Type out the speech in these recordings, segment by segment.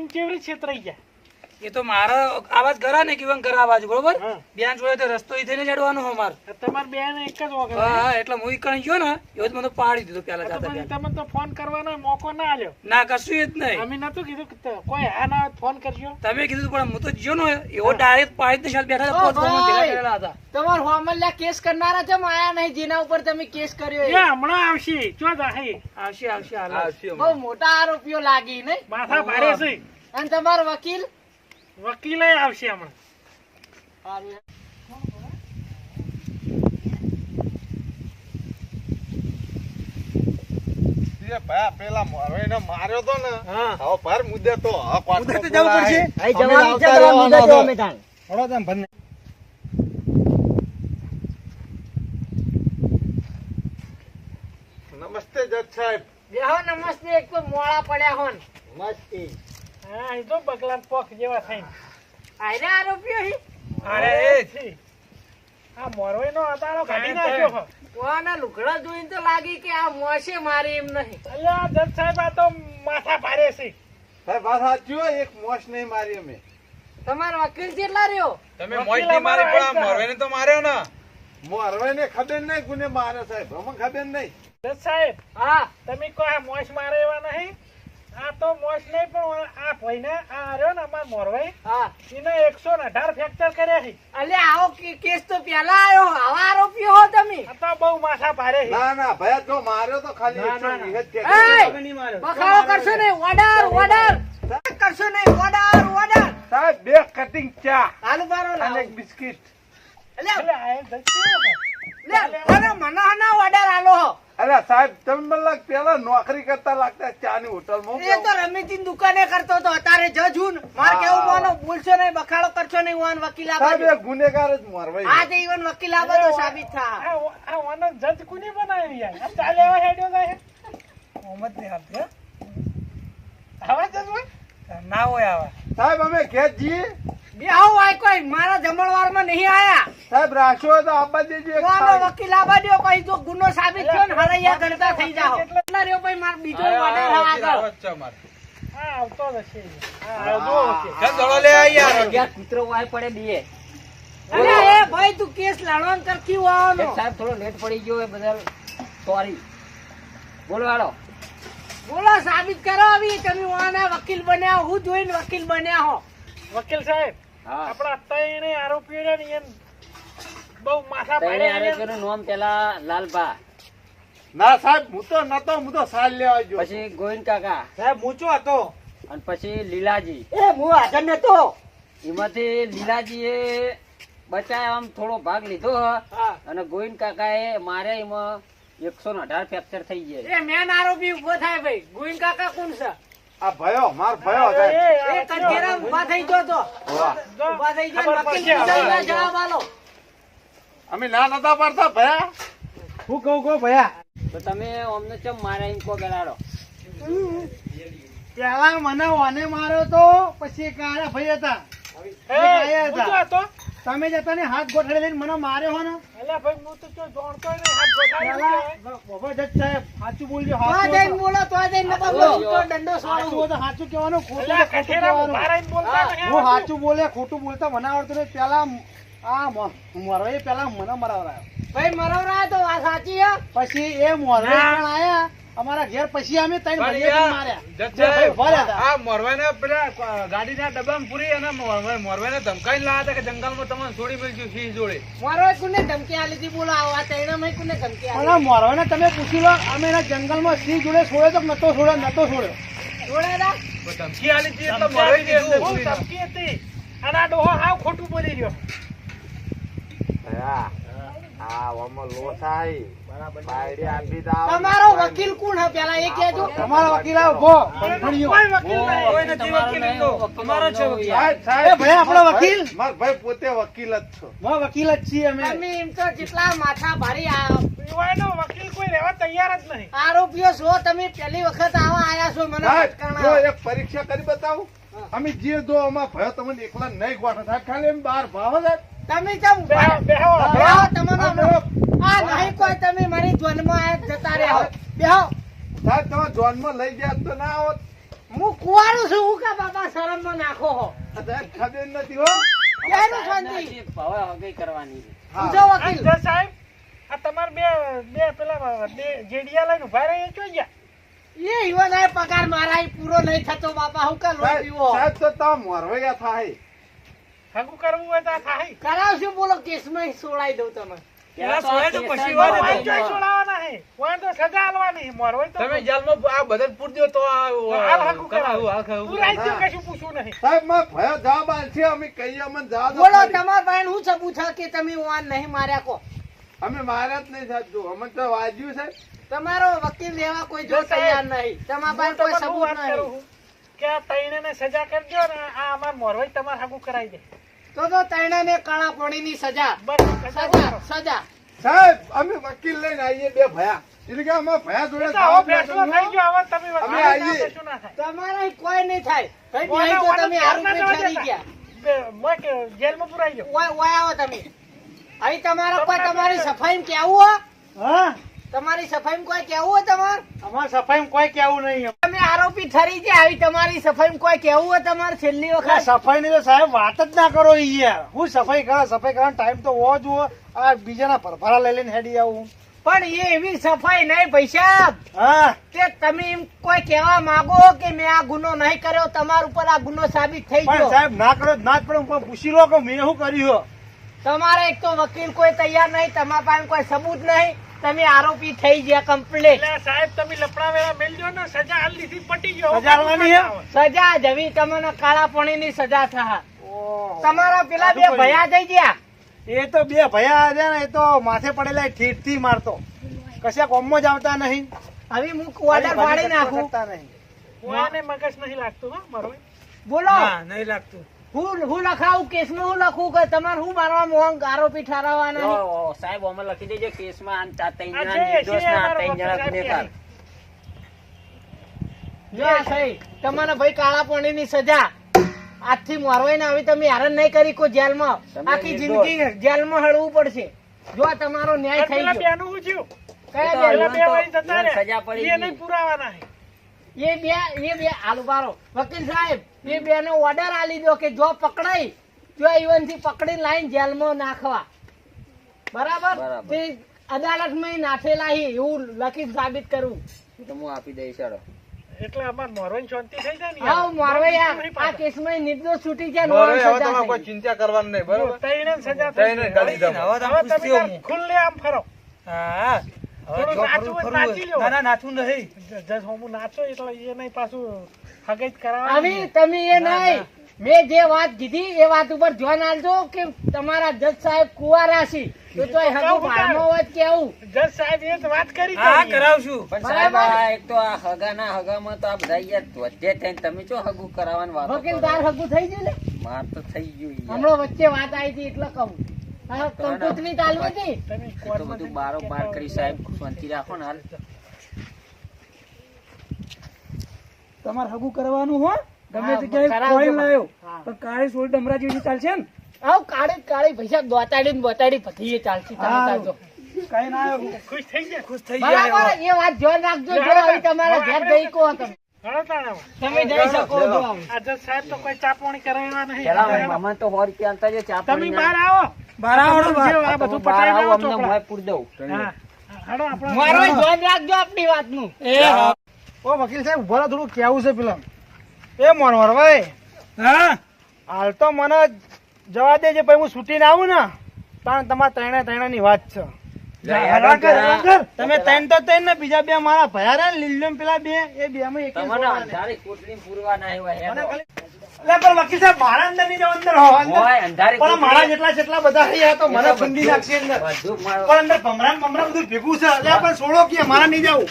એમ ચેવડી છેતરાઈ ગયા? એ તો મારા આવાજ કરા ને કિવન કરા આવાજ બરોબર? બેન જોડે તો રસ્તો ઈ થઈને ચડવાનો હો માર તમાર બેન એક જ વગર હા હા, એટલે હું ઈ કણ ગયો ને એવો જ મને પાડી દીધો પેલા જાતા બેન. તમે તો ફોન કરવાનો મોકો ના આલ્યો. ના કશું જ નહીં. અમે નતું કીધું કે કોઈ હા ના ફોન કરજો. તમે કીધું પણ હું તો ગયો ને એવો ડાયરેક્ટ પાડી દે શાલ બેઠા ફોન ફોન. કરેલા હતા. તમાર હોમલ્યા કેસ કરનારા છે માયા નહીં જેના ઉપર તમે કેસ કર્યો એ. હમણાં આવશે. ચો જાહે આવશે આવશે આવશે બહુ મોટા આરોપીઓ લાગી નહીં? માથા ભારે છે. અને તમારો વકીલ? વકીલે આવશે હમણાં પેલા મોરવાઈને માર્યો તો ને હવે ભર મુદ્દે તો મુદ્દે તો જવું પડશે. બોલાય. અમે આવતા રહેવાના છે. હળો તેમ ભરને. નમસ્તે જજ સાહેબ બેહો નમસ્તે એક તો મોળા પડ્યા હોન હા એ તો બગલાન પોખ જેવા થઈને. આયરે આરોપીઓ હી? અરે એ છે. આ મોરવાઈ નો અદાળો કાઢી નાખ્યો કોના લુગડા જોઈને તો લાગી કે આ મોશે મારી એમ નહીં. અલ્યા જજ સાહેબ આ તો માથા ભારે છે. સાહેબ વાત સાચી એક મોશ નહીં મારી અમે. તમારો વકીલ કેટલા રહ્યો? તમે મોજથી મારી પણ આ મોરવેને તો માર્યો ને. મોરવાઈને ખબર નહીં ગુને મારે સાહેબ. અમને ખબર નહીં. જજ સાહેબ હા. તમે કહો આ મોશ મારે એવા નહીં? આ તો મોસ નહીં પણ આ ભાઈને આ આર્યો ને અમાર મોરવાઈ હા. એને એકસો ને અઢાર ફ્રેક્ચર કર્યા છે. અલે આવો કેસ તો પેલા આવ્યો આવા આરોપી હો તમે. તો બહુ માથા ભારે ના ના ભાઈ જો માર્યો તો ખાલી ના, ના, ના. બખાડો કરશો ને ઓર્ડર ઓર્ડર. કરશો ને ઓર્ડર ઓર્ડર. સાહેબ બે કટિંગ ચા હાલ બારો અને લાવો એક બિસ્કિટ. અલે એટલે આ એ જજ કેવો લે મને મનોહરના ઓર્ડર આલો હો. અરે સાહેબ તમે મને લાગ પેલા નોકરી કરતા લાગતા ચાની હોટલમાં એ તો રમીતીન દુકાને કરતો હતો અત્યારે જજ હું મારે કેવું માનો બોલશો નહીં બખાડો કરશો નહીં વાન વકીલ સાહેબ ગુનેગાર જ મોરવાઈ આ તે ઈવન વકીલ આબાજો સાબિત થા. આ આ જજ કોની બનાવી યાર? આ ચાલે હવે હેડ્યો જાય મોહમ્મદ ને છે આવા જજ હોય ના હોય આવા. સાહેબ અમે ઘેર જઈએ બે આવો મારા જમણવારમાં નહીં આયા. સાહેબ રાખ્યો તો આબા દેજો એક કોનો થાળી. વકીલ આબાજો જો ગુનો સાબિત થયો ને હરૈયા ગણતા થઈ જાઓ. કેટલા રહ્યો ભાઈ માર બીજો ઓર્ડર આગળ. આવો જ છે અમારે. હા આવતો હશે. હા જો છે ચાલ દડો લે યાર. કૂતરો વાય પડે દીએ અરે એ ભાઈ તું કેસ લડવાનું કર સાહેબ થોડો લેટ પડી ગયો એ બદલ સોરી બોલો બોલો સાબિત કરો આવી. તમે વાના વકીલ બન્યા હું જોઈને વકીલ બન્યા હો. વકીલ સાહેબ હા. આપણા ત્રણે આરોપીઓ છે ને એમ બહુ માથા તઈને આરોપીઓનું નામ પેલા લાલબા ના સાહેબ હું તો નતો હું તો સાલ લેવા ગયો પછી ગોવિંદ કાકા. સાહેબ ઊંચો હતો અને પછી લીલાજી. એ હું હાજર નતો. એમાંથી લીલાજીએ બચાય આમ થોડો ભાગ લીધો અને ગોવિંદ કાકાએ મારે એમાં એકસો ને અઢાર ફ્રેક્ચર થઈ ગયા. મેન આરોપી ઊભો થાય ભાઈ. ગોવિંદ કાકા કોણ છે? આ ભયો માર ભયો એ, કચેરા ઊભા થઈ ગયો તો. ઊભા. થઈ ગયો વકીલ પડશે જવાબ આલો. અમે ના નતા પાડતા ભયા? હું કહું કહું ભયા. તો તમે અમને ચમ મારે એમ કો ગલાડો? પેલા મને ઓને માર્યો તો પછી કાળા ભાઈ હતો? તમે જતા ને હાથ ગોઠડી લઈને મને માર્યો હો ને. એટલે ભાઈ હું તો જો જાણતો ય હાથ ગોઠાવ્યો બાબા જજ સાહેબ સાચું બોલજો તો જઈને બોલો તો જઈને બોલો. તો દંડો સાચું હોય તો સાચું કહેવાનું ખોટું એટલે તો આ ખોટું કઠેરામાં કહેવાનું. બોલતા નહીં હું સાચું બોલે ખોટું બોલતા મને આવડતું નહીં. પેલા આ મોરવાઈ પેલા મને મરાવરાયો ભાઈ મરવરા તો આ સાચી હે. પછી એ મોરવાઈ પણ આયા. અમારા ઘેર પછી અમે ત્રણ માર્યા. મોરવાઈને પેલા ગાડીના ડબ્બામાં પૂરી અને મોરવાઈ- મોરવાઈને ધમકાઈને લાયા હતા કે જંગલમાં તમને છોડી મેળ્યું સિંહ જોડે. મારો કુને ધમકી આલી હતી? બોલો આ તૈણા માં કોને ધમકી આલી આ મોરવાઈને તમે પૂછી લો અમે એના જંગલમાં સિંહ જોડે છોડ્યો તો નતો છોડ્યો નતો છોડ્યો? છોડે ધમકી આલી હતી એટલે મોરવાઈ ધમકી હતી. અને આ ડોહો હાવ ખોટું બોલી રહ્યો. ભયા આ આમાં લો થાય બાયડી આપી દાવ તમારો વકીલ કોણ હે? પેલા એ કહેજો. તમારો વકીલ આવો ઊભો ભણ્યો. કોઈ વકીલ નહીં. કોઈ નથી વકીલ. અમારો છે વકીલ. સાહેબ, એ ભાઈ આપણો વકીલ? માર ભાઈ પોતે વકીલ જ છો. મો વકીલ જ છીએ અમે. અમે એમ તો જેટલા માથા ભારી આ યુવાનો વકીલ કોઈ રહેવા તૈયાર જ નહીં. આરોપીઓ છો તમે પહેલી વખત આવા આયા છો મને જો એક પરીક્ષા કરી બતાવું. અમે જે દો અમાર ભયો તમને એકલા નહીં ગોઠા સાહેબ ખાલી એમ બાર ભાવ તમે કેમ બેહો બેહો. બેહો તમને હા, હમણાં- બેહો. આ નહીં કોઈ તમે મારી ધ્વનમાં આયા જતા રહ્યા બેહો. સાહેબ તમે જોનમાં લઈ ગયા તો ના આવત હું કુંવારું છું હું કા બાપા શરમમાં નાખો હો? સાહેબ ખબર નથી હો. ક્યાંનું શાંતિ. હવે હગઈ કરવાની. છે. વકીલ. સાહેબ આ તમારે બે બે પેલા બે જેડિયા લઈને ઊભા રહી છો ગયા એ ઈવન આ પગાર મારા પૂરો નહીં થતો બાપા હું કા લોહી પીવો? સાહેબ તો તમે મોરવૈયા થાય હગું કરવું હોય તો થાય કરાવશું બોલો કેસમાં સોળાઈ દઉં તમે મોર અમે માર્યા જ નહીં સાહેબ અમે તો વાજ્યું છે. તમારો વકીલ લેવા કોઈ જો તૈયાર નહીં. તમારા પાસે કોઈ સબૂત નહીં. કે આ તૈણેને સજા કરજો ને આ અમાર મોરવાઈ તમારે હગું કરાવી દે. તો તો તૈણાને કાળા પાણીની સજા. સજા સજા સજા. સાહેબ અમે વકીલ લઈને આવીએ બે ભયા. એટલે કે અમે ભયા જોડે એ તો હવે જવાબ ફેસલો લેવાનો. થઈ ગયો હવે તમે અમે આવીએ. કશું ના થાય. તમારે કોઈ નહીં થાય. તમે ઠરી ગયા. જેલમાં પુરાઈ ઓય ઓય આવો તમે. અહીં તમારા કોઈ તમારી સફાઈ કેવું હો? હા? તમારી સફાઈ કોઈ કેવું હોય તમારે? અમારી સફાઈ કોઈ કેવું નહીં તમે આરોપી ઠરી છે આવી તમારી સફાઈ કોઈ કેવું હોય તમારે છેલ્લી વખત? સફાઈ ની તો સાહેબ વાત જ ના કરો યાર. હું સફાઈ કરા સફાઈ કરવાનો ટાઈમ તો હોવો જુઓ. આ બીજાના ભરભરા લઈ લઈને હેડી આવું પણ એ એવી સફાઈ નહીં પૈસા હા. કે તમે એમ કોઈ કહેવા માંગો કે મેં આ ગુનો નહીં કર્યો તમારા ઉપર આ ગુનો સાબિત થઈ ગયો? સાહેબ ના કરો ના જ પણ પૂછી લો કે મેં શું કર્યું? તમારે એક તો વકીલ કોઈ તૈયાર નહીં તમારા પાસે કોઈ સબૂત નહીં. તમે આરોપી થઈ ગયા કમ્પ્લીટ સાહેબ તમે લપડા વેળા મેલજો ને સજા હાલ લીધી પટી ગયો. સજા સજા જવી તમને કાળા પાણીની સજા થા તમારા પેલા બે ભયા થઈ ગયા? એ તો બે ભયા રહ્યા ને એ તો માથે પડેલા ઠીઠથી મારતો. કશે કોમમાં જ આવતા નહીં. હવે હું ઓર્ડર ફાડી નાખું. નહીં. મગજ નહીં લાગતું હા મારું. બોલો. નહીં લાગતું. હું હું લખાવું? કેસમાં હું લખું કે તમારે હું મારવા મોંઘ આરોપી ઠરાવવાના સાહેબ અમે લખી દેજો કેસમાં આ ત્રણ જણા નિર્દોષ ના ત્રણ જણા ગુનેગાર. સાહેબ જો આ સહી તમારે ભાઈ કાળા પાણીની સજા આજથી મારવાઈને આવી તમે હેરાન નહીં કરી કોઈ જેલમાં. આખી. જિંદગી જેલમાં હળવું પડશે. જો આ તમારો ન્યાય થઈ ગયો. બેનું શું થયું કયા તો બે વાળી જતા ઈવન સજા પડી એ નહીં પુરાવાના હે એ બે એ બે આલુ બારો વકીલ સાહેબ એ બે ને ઓર્ડર આ લીધો કે જો પકડાઈ જો ઈવનથી પકડી લાઈન જેલમાં નાખવા બરાબર. તે અદાલતમાં નાખેલા એવું લખી સાબિત કરું તો હું આપી દઈશ હેડો. એટલે અમાર મોરવાની શાંતિ થઈ જાય ને હા મારવા યાર નહીં આ પાછા. કેસમાં નિર્દોષ છૂટી જાય બરોબર, હવે તમારે કોઈ ચિંતા કરવાની નહીં બરોબર તઈને સજા તઈને ગાલી દો. હવે તમે થયો તાર હું. ખુલ્લે આમ ફરો હા હવે થોડું જો નાચવું ફરવું હોય તો ફરવું નાચી હોય. લો. ના ના નાચવું નહીં. જજ હોમું નાચો એટલે એ નહીં પાછું હગાઈ જ કરાવવાની. આવી તમે એ નહીં. મેં જે વાત કીધી એ વાત ઉપર ધ્યાન આલજો કે તમારા જજ સાહેબ કુવારા છે તો તોય હોય કેવું. જજ સાહેબ એ વાત કરી હા કરાવશું. પણ સાહેબ આ એક તો આ હગાના હગામાં તો આ બધા યાર વધે થઈને તમે ચો હગું કરાવવાની વાતો વકીલ કરો? હગું થઈ ગયું ને? માર તો થઈ ગયું હમણાં વચ્ચે વાત આવી હતી એટલે કહું. કંકોત્રી ચાલુ હતી તમે તો બધું બારો બાર કરી સાહેબ શાંતિ રાખો ને હાલ. તમારે હગું કરવાનું હો? ગમે જગ્યાએ કોઈ લાયો હા. કાળી સોળ ડમરા જેવી ચાલશે ને? આવ કાળી કાળી પૈસા દોતાડી ને બોતાડી બધી એ ચાલતી તમે ચાલજો. કઈ ના ખુશ થઈ ગયા? ખુશ થઈ જાય બરાબર એ વાત ધ્યાન રાખજો જો હવે તમારા ઘેર જઈ કહો તમે. તમે જઈ શકો જો હવે. સાહેબ તો કોઈ ચા પાણી કરાવવા નહીં. પેલા તો સો રૂપિયા ચા તમે બહાર આવો. ને આ આ બધું હું બહાર પતાવી આવું અમને ચોપડા. મોંએ દઉં. હા હળો આપણે મારો ધ્યાન રાખજો આપણી વાતનું. એ. ઓ વકીલ સાહેબ ઊભા થોડું કેવું છે પેલા? એ ભાઈ. હા? હાલ તો મને જવા દેજે પછી હું છૂટીને આવું ને. પણ તમારા ત્રણે ત્રણે ની વાત છે. તમે ત્રણ તો ત્રણ ને બીજા બે મારા ભયા રહ્યા લીલો પેલા બે એ બે માં એક પૂરવા ના. પણ વકીલ સાહેબ મારા અંદરની જાઓ, અંદર હો, અંદર. પણ મારા જેટલા જેટલા બધા રહ્યા તો મને એ બધું- નાખશે અંદર. પણ અંદર ભમરા ને બધું ભેગું છે. એટલે પણ છોડો કે મારા નહીં જવું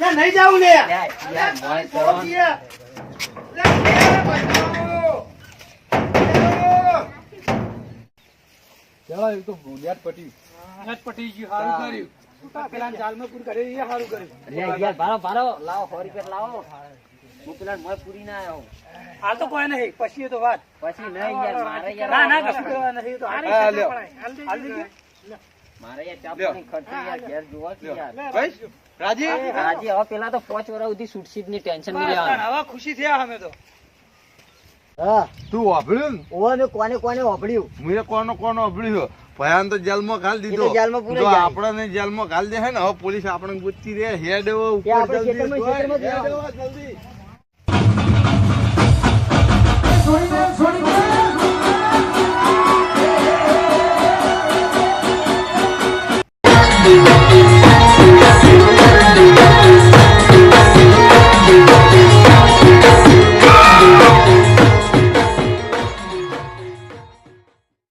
લે નહીં જવું લે. યાર, યાર, તો- કે. લે, લે, પટી. ગયું સારું કર્યું. પેલા જાલમાં પૂરું કર્યું એ સારું કર્યું. ભારો, ભારો. લાવો, સો રૂપિયા લાવો. હું પેલા મોંએ પૂરી ના આવ્યો. હાલ તો કોઈ નહીં પછી તો વાત. પછી નહીં યાર, મારે યાર- ના ના કશું કરવા નહીં તો હાલ. આની લ્યો. હાલ દેજો. મારે યાર ચા પાણી ખર્ચો યાર ઘેર જોવા કે યાર. રાજી? રાજી હવે પેલા તો પાંચ વર્ષ સુધી સુટસીટની ટેન્શન નહીં લેવાનું. હવે ખુશી થયા અમે તો. હા. તું વાપર્યું ઓને કોને કોને વાપર્યું મુએ કોનો કોનો વાપર્યું ભયાન તો જેલમાં ઘાલ દીધો. જો આપણને જેલમાં ઘાલ દે હે ને હવે પોલીસ આપણને પૂછતી રહે. હેડ ઉપર જલ્દી.